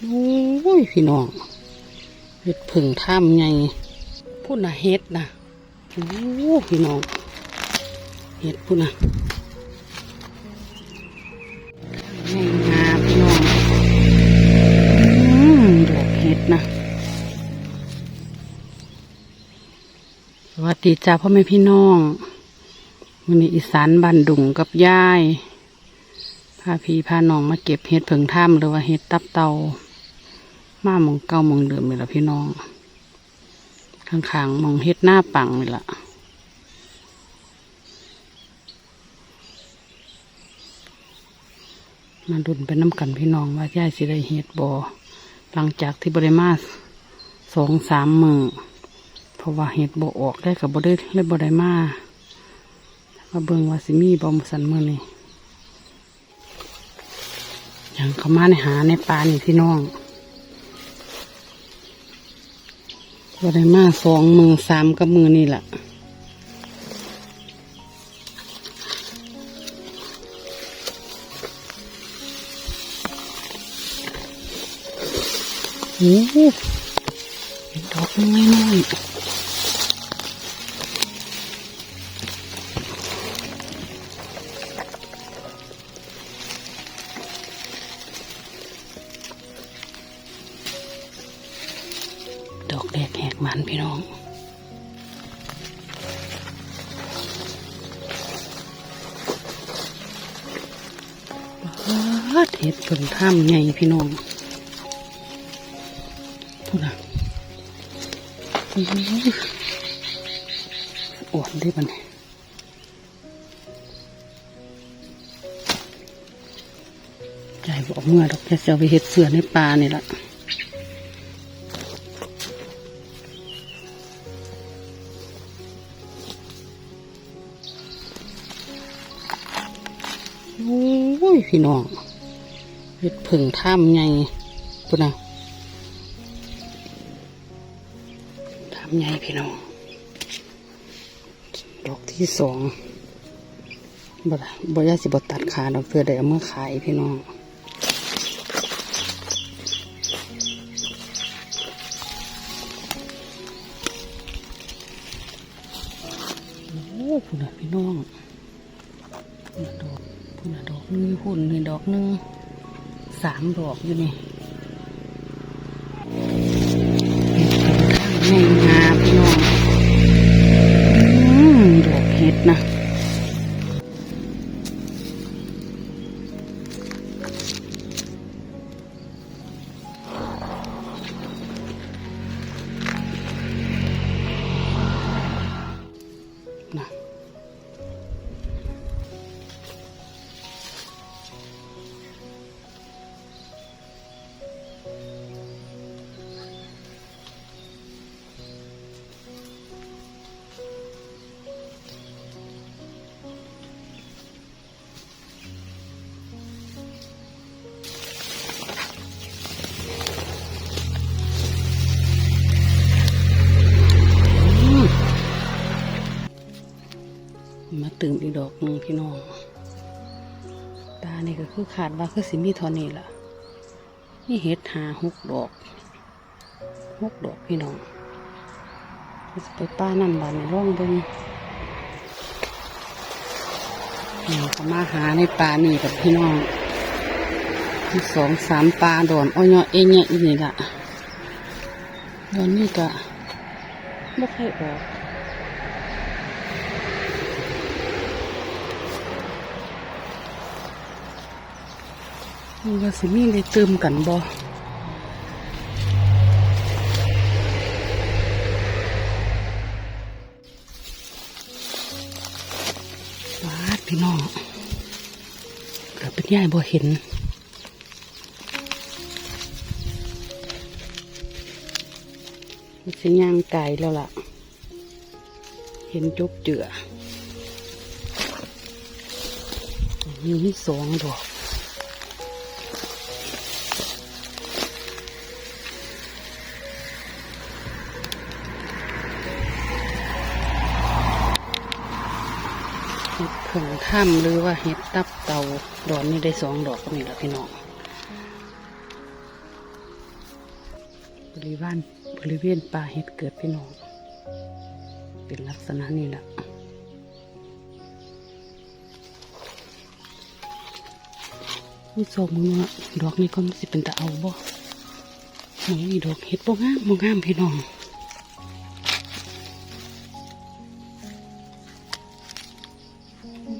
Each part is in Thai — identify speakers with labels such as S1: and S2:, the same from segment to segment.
S1: โอ้ยพี่น้องเห็ดผึ่งถ้ำไงพูดนะเห็ดนะโอ้พี่น้องเห็ดพูดนะไงงาพี่น้องอืมดอกเห็ดนะสวัสดีจ้าพ่อแม่พี่น้องวันนี้อีสานบันดุงกับย่ายพาพี่พาน้องมาเก็บเห็ดเผิงถ้ำหรือว่าเห็ดตับเต่า มามองเก่ามองเดิมนี่ละพี่น้องข้างๆมองเห็ดหน้าปังนี่ละมาดุนไปน้ำกันพี่น้องว่าย่ายสิได้เห็ดบอหลังจากที่บริมาสองสามมือเพราะว่าเห็ดบอออกได้กับบได้เลยบได้มามาเบิ่งว่าสิมีบอมสันมือนี่ยังเขามาในหาในป่านี่พี่น้อง ก็ได้มาสองมือสามกับมือนี่แหละโอ้โหเห็นดอกน้อยน้ อยดอกแดกหกมันพี่น้องบาดเห็ดผึ่งถ้ำไงพี่น้องพูดนะอ่อนได้ปะเนี่ยใจบอกเมื่อดอกแค่จะเอาไปเห็ดเสือในป่านี่ละ โอ้ยพี่น้องเห็ดผึ่งถ้ำไงพูดนะถ้ำไงพี่น้อง ดอกที่สองบ่ได้บ่ยาสิบตัดขาดอกเพื่อได้เอามื่อขายพี่น้องโอ้พุ่นน่ะพี่น้อง ดอกหนึงพุ่นนี่ดอกหนึงสามดอกอยู่นี่เห็ดเป็นทางในงาพี่น้องอืมดอกเห็ดนะ ตื่มอีกดอกนึงพี่น้อง ตานี่ก็คือขาดว่าคือสิมีทอนี้ล่ะนี่เห็ดหาหกดอกหกดอกพี่น้องเราจะไปป้านั่นบานในร่องเบิงนี่ก็มาหาในป่านี่กับพี่น้องที่สองสามปลาดอนอ้อยเนาะเอ็นเนี่ยอีนี่ล่ะดอนนี่ก็ไม่ค่อยออก ว่าสิมีได้เติมกันบ่วาดพี่น้องเกือบเป็นย่ายบ่เห็นมันสิย่างไก่แล้วล่ะ เห็นจุกเจือมีสองดอก เห็ดผงถ้ำหรือว่าเห็ดตับเตาดอนนี่ได้สองดอกก็มีแล้วพี่น้องบริเวณบริเวณป่าเห็ดเกิดพี่น้อง เป็นลักษณะนี้แหละนี่โซมึงเนาะดอกนี้ก็มันสิเป็นตะเอาบ่มึงมีดอกเห็ดบ่งามบ่งามพี่น้อง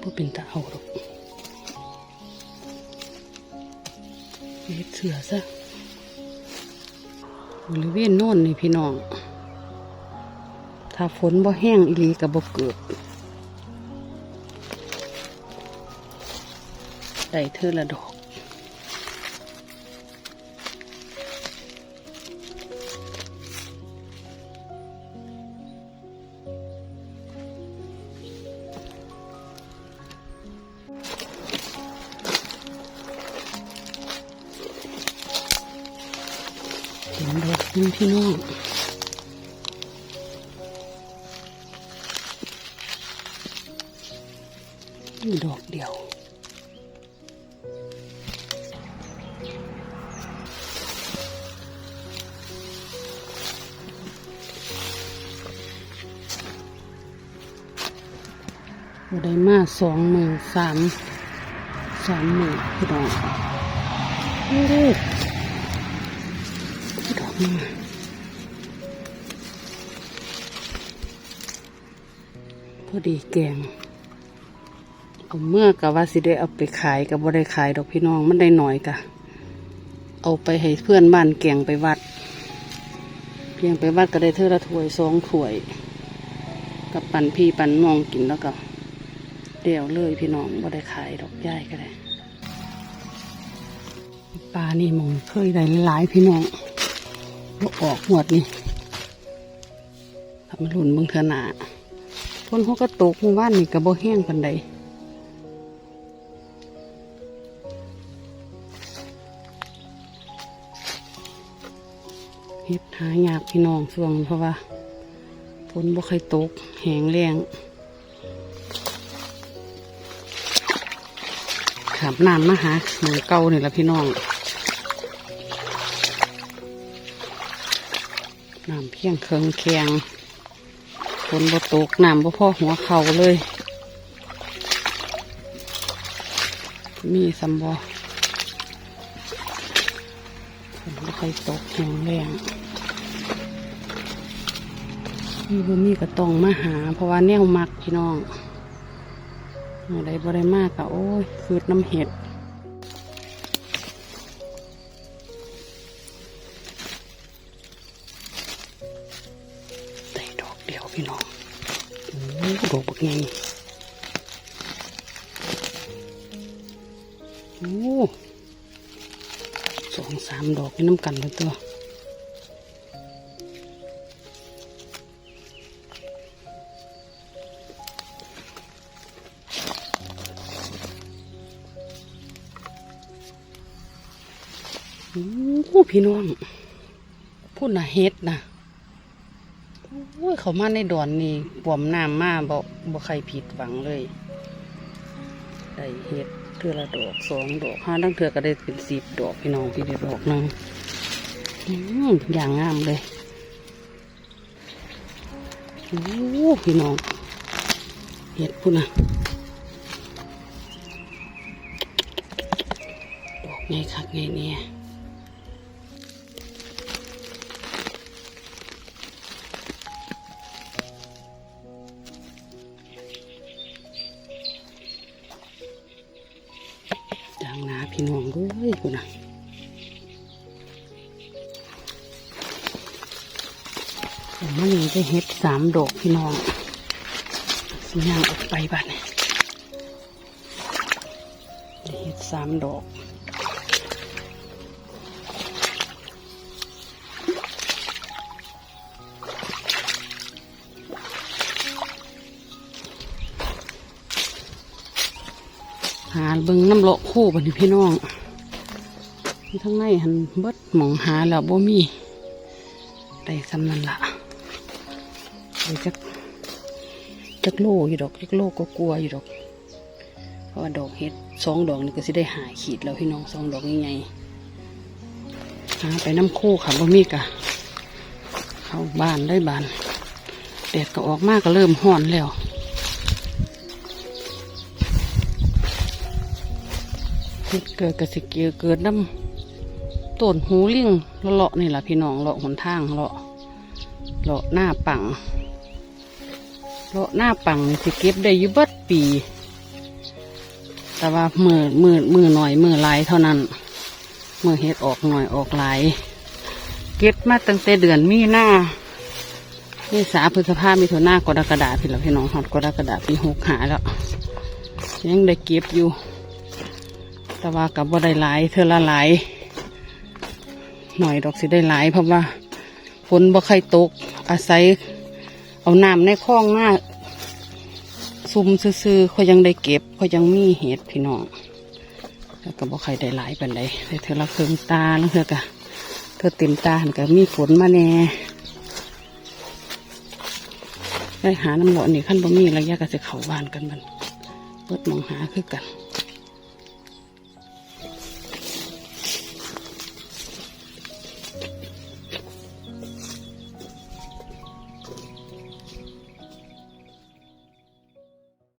S1: บ่เป็นตาเอาหรอกเฮ็ดเสือซะบริเวณโน่นนี่พี่น้อง ถ้าฝนบ่แห้งอีหลีกับบ่เกิดได้เธอละดอก พี่น้องนี่ดอกเดียวบ่ได้มาสองหมื่นสามสามหมื่นพี่น้องโอ้โหดอกนี่มา พอดีแกงเอาเมื่อกะว่าสิได้เอาไปขายกับบ่ได้ขายดอกพี่น้องมันได้หน่อยกะ เอาไปให้เพื่อนบ้านแกงไปวัดเพียงไปวัดก็ได้เท่าละถ้วยสองถ้วย กับปั่นพี่ปั่นน้องกินแล้วก็เดี่ยวเลยพี่น้องบ่ได้ขายดอกย่ายก็ได้ปลานี่มองเคยได้หลายพี่น้อง บ่ออกหมดนี่ทำมาหลุนบางเทือหนาพ้นเขาก็ตกหมู่บ้านนี่ก็บ่แห้งปันใดเฮ็ดหายากพี่น้องช่วงเพราะว่าฝนบ่ค่อยตกแหงแรงขามน้ำมาหาหมือเก่านี่ละพี่น้อง น้ำเพียงเคืองแข็งฝนบ่ตกน้ำบ่พอหัวเข่าเลย มีสำบอฝนบ่ค่อยตกแห้งแรงมีบ่มีก็ต้องมาหา เพราะว่าแนวมักพี่น้องอะไรบ่ได้มากก็โอ้ยคืดน้ำเห็ด โอ้สองสามดอกน้ำกันเลยตัวโอ้พี่น้องพูดนะเฮ็ดนะโอ้ยเขามาในดอนนี่ปวมน้ำมาบ่บ่ใครผิดหวังเลย ได้เฮ็ด เทือละดอกสองดอกห้าตั้งเทือก็ได้เป็นสิบดอกพี่น้องพี่ได้ดอกนึงอย่างงามเลยโอ้พี่น้องเห็ดพูดนะดอกไงคักไงเนี่ย มมันนี่ได้เฮ็ดสามดอกพี่น้องสิย่างออกไปบ้านนี่ได้เฮ็ดสามดอกหาเบิงน้ำโลคู่บันี้พี่น้องทั้งในหันเบิดหมองหาแล้วบ่มีได้สำนันละได้ จักจักโลอยู่ดอกจักโลก็กลัวอยู่ดอก เพราะว่าดอกเห็ดสองดอกนี่ก็สิได้หายขีดแล้วพี่น้องสองดอกใหญ่ๆหาไปน้ำคู่ค่ะบ่มีกะเข้าบ้านได้บ้านแดดก็ออกมากก็เริ่มห้อนแล้วเฮ็ดเกิดกระสิเกียเกิดน้ำต้นหูลิงเลาะนี่แหละพี่น้องเลาะหนทางเลาะเลาะหน้าปัง เลาะหน้าปังสิเก็บได้ยู่เบิดปี แต่ว่ามือมือมือหน่อยมือหลายเท่านั้นมือเฮ็ดออกหน่อยออกหลายเก็บมาตั้งแต่เดือนมีนานี่สาพฤษภามีถุนหน้ากรกฎาพี่แล้วพี่น้องหอดกรกฎาปีหกหาแล้ว ยังได้เก็บอยู่ แต่ว่ากับว่าได้หลายเธอละหลายหน่อยดอกสิได้หลายเพราะว่าฝนบ่ค่อยตกอาศัย เอาน้ำในคลองหน้าซุ่มซื่อๆเขายังได้เก็บเขายังมีเห็ดพี่น้องแล้วก็บ่ใครได้หลายปันใดเธอละเคืองตาแล้วเธอกะเธอเต็มตาหันก็มีฝนมาแน่ได้หาน้ำหลอนนี่ขั้นบ่มีระยะก็จะเข้าบ้านกันมันเปิดมองหาคือกัน